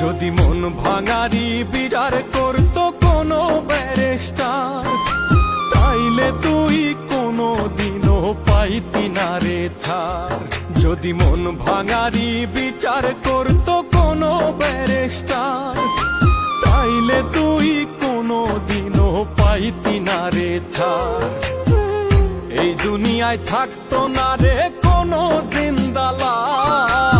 যদি মন ভাঙারি বিচার করতো কোনো ব্যারেস্টার, তাইলে তুই কোনো দিনও পাইতি না রে থার যদি মন ভাঙারি বিচার করতো কোনো ব্যারেস্টার, তাইলে তুই কোনো দিনও পাইতি না রে থার এই দুনিয়ায় থাকতো না রে কোনো জিন্দালাস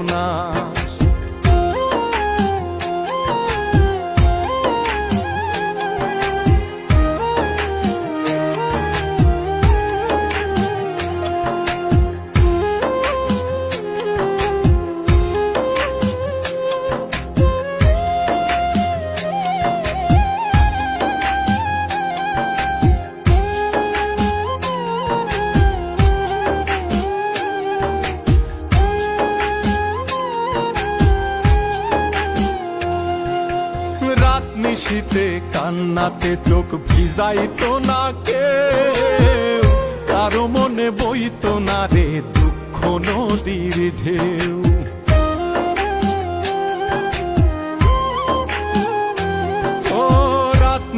নিশীতে কান্নাতে চোখ ভিজাইতো না কেউ। কারও মনে বইতো না রে দুঃখ নদীর ঢেউ।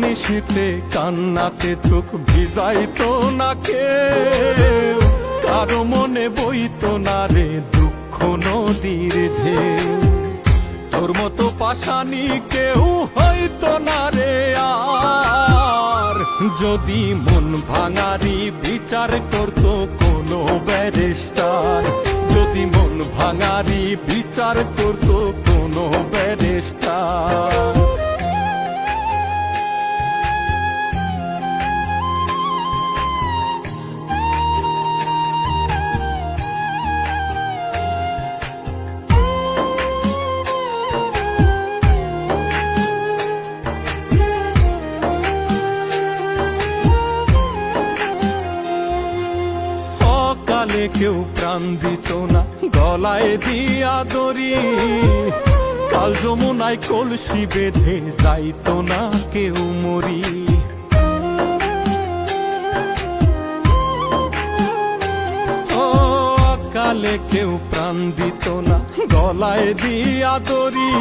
নিশীতে কান্নাতে চোখ ভিজাইতো না কেউ। কারও মনে বইতো না রে দুঃখ নদীর ঢেউ। তোর মতো পাশানি কেউ হয়তো না রে আর। যদি মন ভাঙারি বিচার করতো কোনো ব্যারিস্টার, যদি মন ভাঙারি বিচার করতো অকালে কেউ প্রাণ দিত না। গলায় দিয়া দড়ি, কাল যমুনায় কলসি বেঁধে যাইতো না কেউ মরি। ও, অকালে কেউ প্রাণ দিত না। গলায় দিয়া দড়ি,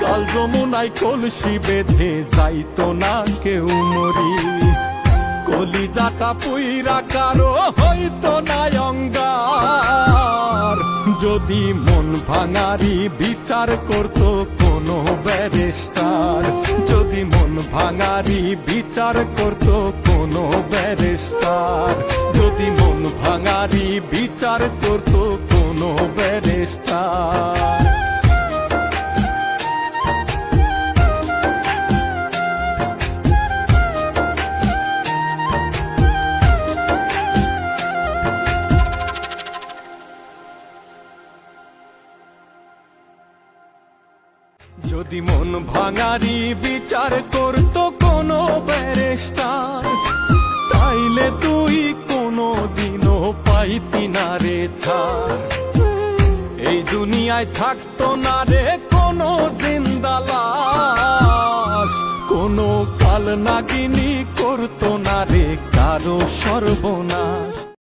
কাল যমুনায় কলসি বেঁধে যাইতো না কেউ কলিজাটা পুইরা কারও হইতো না অঙ্গার। যদি মন ভাঙারি বিচার করতো কোনো ব্যারিস্টার। যদি মন ভাঙারি বিচার করতো কোনো ব্যারিস্টার। যদি মন ভাঙারি বিচার করতো যদি মন ভাঙারি বিচার করতো কোনো ব্যারিস্টার, তাইলে তুই কোনো দিনও পাইতি না রে ছাড়। এই দুনিয়ায় থাকতো না রে কোনো জিন্দালাস কোনো কাল নাগিনী করতো না রে কারও সর্বনাশ।